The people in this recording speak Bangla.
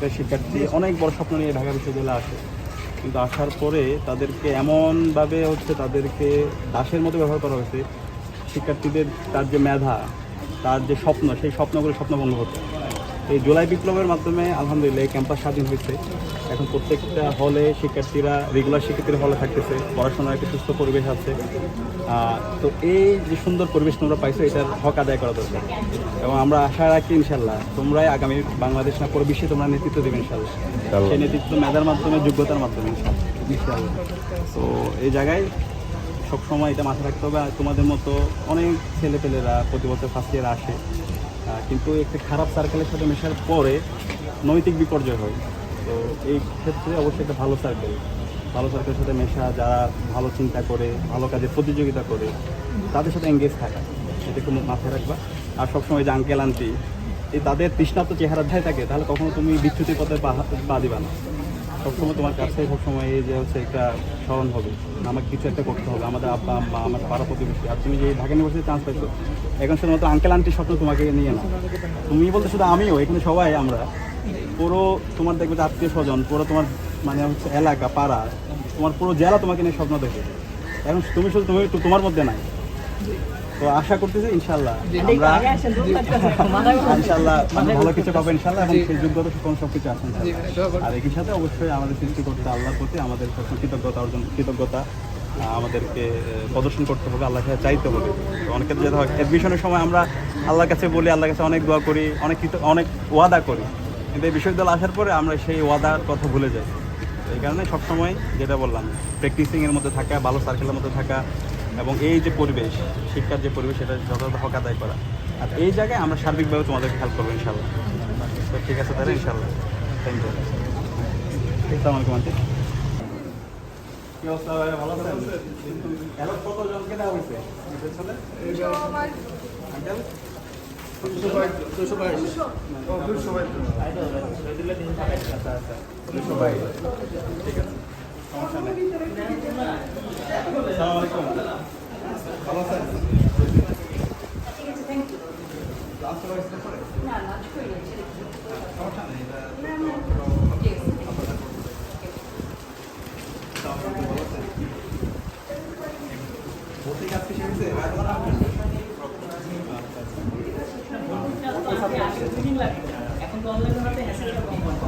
একটা শিক্ষার্থী অনেক বড় স্বপ্ন নিয়ে ঢাকা বিশ্ববিদ্যালয়ে আসে। কিন্তু আসার পরে তাদেরকে এমনভাবে হচ্ছে তাদেরকে দাসের মতো ব্যবহার করা হয়েছে। শিক্ষার্থীদের তার যে মেধা, তার যে স্বপ্ন, সেই স্বপ্নগুলো স্বপ্ন বন্ধ হচ্ছে এই জুলাই বিপ্লবের মাধ্যমে আলহামদুলিল্লাহ এই ক্যাম্পাস স্বাধীন হয়েছে। এখন প্রত্যেকটা হলে শিক্ষার্থীরা রেগুলার শিক্ষার্থীরা হলে থাকতেছে পড়াশোনার একটা সুস্থ পরিবেশ আছে। তো এই যে সুন্দর পরিবেশ তোমরা পাইছো এটার হক আদায় করা দরকার। এবং আমরা আশা রাখি ইনশাল্লাহ তোমরাই আগামী বাংলাদেশ না পুরো বিশ্বে তোমরা নেতৃত্ব দেবে ইনশাল্লাহ সেই নেতৃত্ব মেধার মাধ্যমে যোগ্যতার মাধ্যমে ইনশাল্লাহ তো এই জায়গায় সবসময় এটা মাথায় রাখতে হবে। আর তোমাদের মতো অনেক ছেলেপেলেরা প্রতি বছর ফার্স্ট ইয়ার আসে। কিন্তু একটা খারাপ সার্কেলের সাথে মেশার পরে নৈতিক বিপর্যয় হয়। তো এই ক্ষেত্রে অবশ্যই একটা ভালো সার্কেল ভালো সার্কেলের সাথে মেশা, যারা ভালো চিন্তা করে, ভালো কাজে প্রতিযোগিতা করে, তাদের সাথে এঙ্গেজ থাকা সেটা একটু মাথায় রাখবা। আর সবসময় যে আঙ্কেল এই তাদের তৃষ্ণার্ত চেহারা ধায় থাকে, তাহলে কখনো তুমি বিচ্যুতি পথে পা দিবা না। সবসময় তোমার কাছে, সবসময় এই যে হচ্ছে একটা স্মরণ হবে। আমাকে কিছু একটা করতে হবে, আমাদের আব্বা, আম্মা আমার পাড়া প্রতিবেশী। আর তুমি যে ঢাকা ইউনিভার্সিটি চান্স পাইছো, এখন শুধুমাত্র আঙ্কেল আন্টির স্বপ্ন তোমাকে নিয়ে না। তুমি বলতে শুধু আমিও, এখানে সবাই আমরা। পুরো তোমার দেখবে যে আত্মীয় স্বজন, পুরো তোমার মানে হচ্ছে এলাকা, পাড়া, তোমার পুরো জেলা তোমাকে নিয়ে স্বপ্ন দেখে। এখন তুমি শুধু তুমি, তোমার মধ্যে নাই। তো আশা করতেছি ইনশাল্লাহ আমরা ইনশাল্লাহ মানে ভালো কিছু পাবো ইনশাল্লাহ এবং সেই যোগ্যতা সকল সব কিছু আছে আর একই সাথে অবশ্যই আমাদের সৃষ্টি করতে আল্লাহর প্রতি আমাদের কৃতজ্ঞতা অর্জন কৃতজ্ঞতা আমাদেরকে প্রদর্শন করতে হবে আল্লাহর কাছে চাইতে হবে। তো অনেকের যেটা হয় অ্যাডমিশনের সময় আমরা আল্লাহর কাছে বলি আল্লাহর কাছে অনেক দোয়া করি অনেক অনেক ওয়াদা করি। কিন্তু এই বিশ্ববিদ্যালয় আসার পরে আমরা সেই ওয়াদার কথা ভুলে যাই। এই কারণে সবসময় যেটা বললাম প্র্যাকটিসিংয়ের মধ্যে থাকা ভালো সার্কেলের মধ্যে থাকা এবং এই যে পরিবেশ শিক্ষার যে পরিবেশ সেটা যথাযথ হক আদায় করা। আর এই জায়গায় আমরা সার্বিকভাবে তোমাদেরকে হেল্প করব ইনশাল্লাহ তো ঠিক আছে তাহলে ইনশাল্লাহ থ্যাংক ইউ আসসালামু আলাইকুম আন্টি। কি অবস্থা ভালো আছেন? কতজনকে দেওয়া হয়েছে? আঙ্কেল ঠিক আছে সমস্যা নেই আসসালামু আলাইকুম ভালো আছেন লাস্ট ওয়াইস করে সমস্যা নেই এটা ভর্তি কাজ কি শেষ হয়েছে? আর তোমার নাম কি? এখন তো অনলাইন হতে হ্যাসেলটা কম হয়